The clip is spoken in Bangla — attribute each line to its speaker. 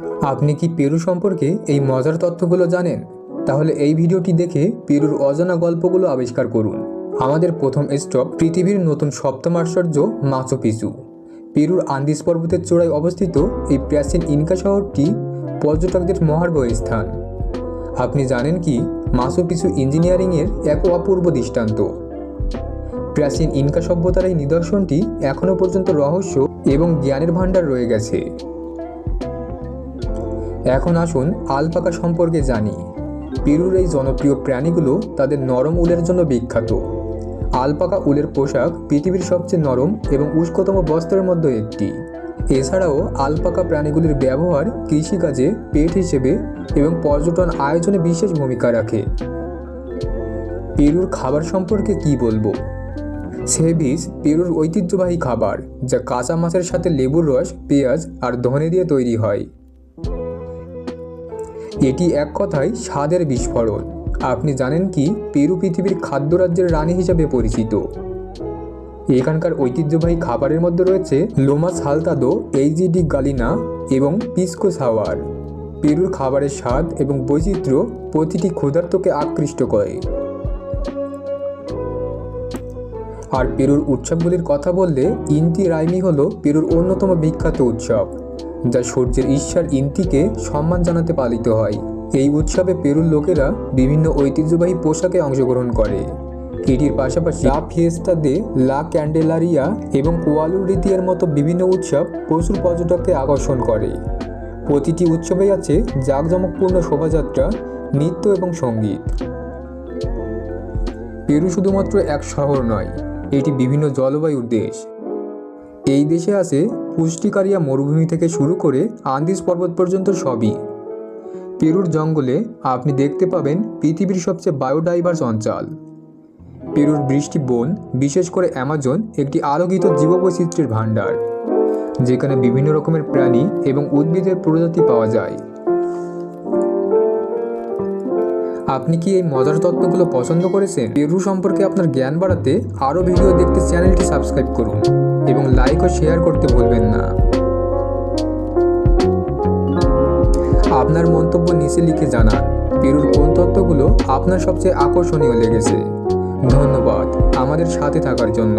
Speaker 1: আপনি কি পেরু সম্পর্কে এই মজার তথ্যগুলো জানেন? তাহলে এই ভিডিওটি দেখে পেরুর অজানা গল্পগুলো আবিষ্কার করুন। আমাদের প্রথম স্টপ পৃথিবীর নতুন সপ্তম আশ্চর্য মাচু পিচু পেরুর আন্দিস পর্বতের চূড়ায় অবস্থিত এই প্রাচীন ইনকা শহরটি পর্যটকদের মহার্ঘ স্থান। আপনি জানেন কি মাচু পিছু ইঞ্জিনিয়ারিংয়ের এক অপূর্ব দৃষ্টান্ত। প্রাচীন ইনকা সভ্যতার এই নিদর্শনটি এখনও পর্যন্ত রহস্য এবং জ্ঞানের ভাণ্ডার রয়ে গেছে। এখন আসুন আলপাকা সম্পর্কে জানি। পেরুর এই জনপ্রিয় প্রাণীগুলো তাদের নরম উলের জন্য বিখ্যাত। আলপাকা উলের পোশাক পৃথিবীর সবচেয়ে নরম এবং উষ্কতম বস্ত্রের মধ্যে একটি। এছাড়াও আলপাকা প্রাণীগুলির ব্যবহার কৃষিকাজে পেট হিসেবে এবং পর্যটন আয়োজনে বিশেষ ভূমিকা রাখে। পেরুর খাবার সম্পর্কে কি বলব? সেভিস পেরুর ঐতিহ্যবাহী খাবার, যা কাঁচা মাছের সাথে লেবুর রস, পেঁয়াজ আর ধনে দিয়ে তৈরি হয়। এটি এক কথায় স্বাদের বিস্ফোরণ। আপনি জানেন কি? পেরু পৃথিবীর খাদ্য রাজ্যের রানী হিসাবে পরিচিত। এখানকার ঐতিহ্যবাহী খাবারের মধ্যে রয়েছে লোমা সালতাদো এইজিডি গালিনা এবং পিসকো সাওয়ার। পেরুর খাবারের স্বাদ এবং বৈচিত্র্য প্রতিটি ক্ষুধার্তকে আকৃষ্ট করে। আর পেরুর উৎসবগুলির কথা বললে ইন্তি রাইমি হলো পেরুর অন্যতম বিখ্যাত উৎসব। যা সূর্যের ঈশ্বর ইন্তিকে সম্মান জানাতে পালিত হয়। এই উৎসবে পেরুর লোকেরা বিভিন্ন ঐতিহ্যবাহী পোশাকে অংশগ্রহণ করে। এটির পাশাপাশি লা ফিয়েস্তা দে লা ক্যান্ডেলারিয়া এবং কোয়ালু রীতির মতো বিভিন্ন উৎসব প্রচুর পর্যটককে আকর্ষণ করে। প্রতিটি উৎসবেই আছে জাঁকজমকপূর্ণ শোভাযাত্রা, নৃত্য এবং সংগীত। পেরু শুধুমাত্র এক শহর নয়, এটি বিভিন্ন জলবায়ুর দেশ। এই দেশে আছে পুষ্টিকারিয়া মরুভূমি থেকে শুরু করে আন্দিস পর্বত পর্যন্ত সবই। পেরুর জঙ্গলে আপনি দেখতে পাবেন পৃথিবীর সবচেয়ে বায়োডাইভার্স অঞ্চল। পেরুর বৃষ্টি বন, বিশেষ করে অ্যামাজন, একটি আলোকিত জীববৈচিত্র্যের ভাণ্ডার, যেখানে বিভিন্ন রকমের প্রাণী এবং উদ্ভিদের প্রজাতি পাওয়া যায়। আপনি কি এই মজার তত্ত্বগুলো পছন্দ করেছেন? পেরু সম্পর্কে আপনার জ্ঞান বাড়াতে আরও ভিডিও দেখতে চ্যানেলটি সাবস্ক্রাইব করুন এবং লাইক ও শেয়ার করতে ভুলবেন না। আপনার মন্তব্য নিচে লিখে জানান, পেরুর কোন তত্ত্বগুলো আপনার সবচেয়ে আকর্ষণীয় লেগেছে। ধন্যবাদ আমাদের সাথে থাকার জন্য।